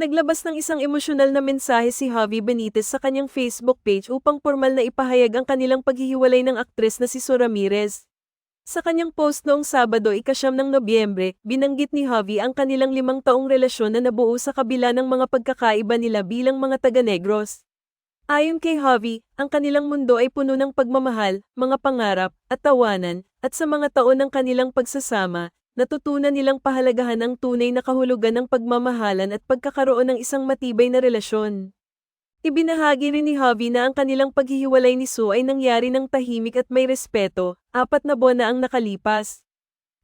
Naglabas ng isang emosyonal na mensahe si Javi Benitez sa kanyang Facebook page upang formal na ipahayag ang kanilang paghihiwalay ng aktres na si Sue Ramirez. Sa kanyang post noong Sabado ikasyam ng Nobyembre, binanggit ni Javi ang kanilang limang taong relasyon na nabuo sa kabila ng mga pagkakaiba nila bilang mga taga-negros. Ayon kay Javi, ang kanilang mundo ay puno ng pagmamahal, mga pangarap, at tawanan, at sa mga taon ng kanilang pagsasama, natutunan nilang pahalagahan ang tunay na kahulugan ng pagmamahalan at pagkakaroon ng isang matibay na relasyon. Ibinahagi rin ni Javi na ang kanilang paghihiwalay ni Sue ay nangyari ng tahimik at may respeto, apat na buwan na ang nakalipas.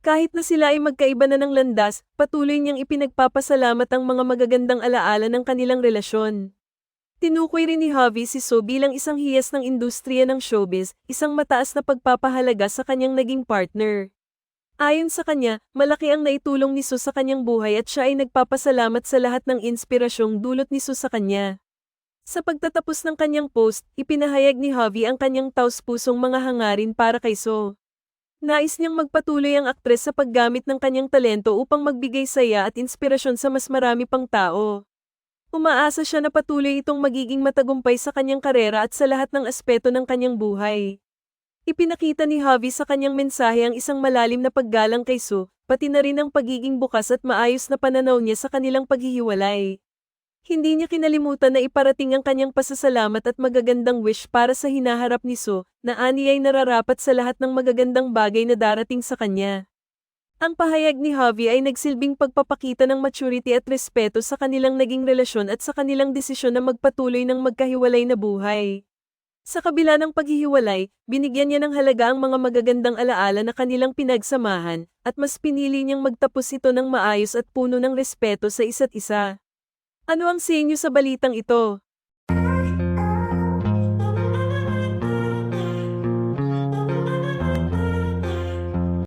Kahit na sila ay magkaiba na ng landas, patuloy niyang ipinagpapasalamat ang mga magagandang alaala ng kanilang relasyon. Tinukoy rin ni Javi si Sue bilang isang hiyas ng industriya ng showbiz, isang mataas na pagpapahalaga sa kanyang naging partner. Ayon sa kanya, malaki ang naitulong ni Sue sa kanyang buhay at siya ay nagpapasalamat sa lahat ng inspirasyong dulot ni Sue sa kanya. Sa pagtatapos ng kanyang post, ipinahayag ni Javi ang kanyang taus-pusong mga hangarin para kay So. Nais niyang magpatuloy ang aktres sa paggamit ng kanyang talento upang magbigay saya at inspirasyon sa mas marami pang tao. Umaasa siya na patuloy itong magiging matagumpay sa kanyang karera at sa lahat ng aspeto ng kanyang buhay. Ipinakita ni Javi sa kanyang mensahe ang isang malalim na paggalang kay Sue, pati na rin ang pagiging bukas at maayos na pananaw niya sa kanilang paghihiwalay. Hindi niya kinalimutan na iparating ang kanyang pasasalamat at magagandang wish para sa hinaharap ni So, na ani ay nararapat sa lahat ng magagandang bagay na darating sa kanya. Ang pahayag ni Javi ay nagsilbing pagpapakita ng maturity at respeto sa kanilang naging relasyon at sa kanilang desisyon na magpatuloy ng magkahiwalay na buhay. Sa kabila ng paghihiwalay, binigyan niya ng halaga ang mga magagandang alaala na kanilang pinagsamahan, at mas pinili niyang magtapos ito ng maayos at puno ng respeto sa isa't isa. Ano ang sa inyo sa balitang ito?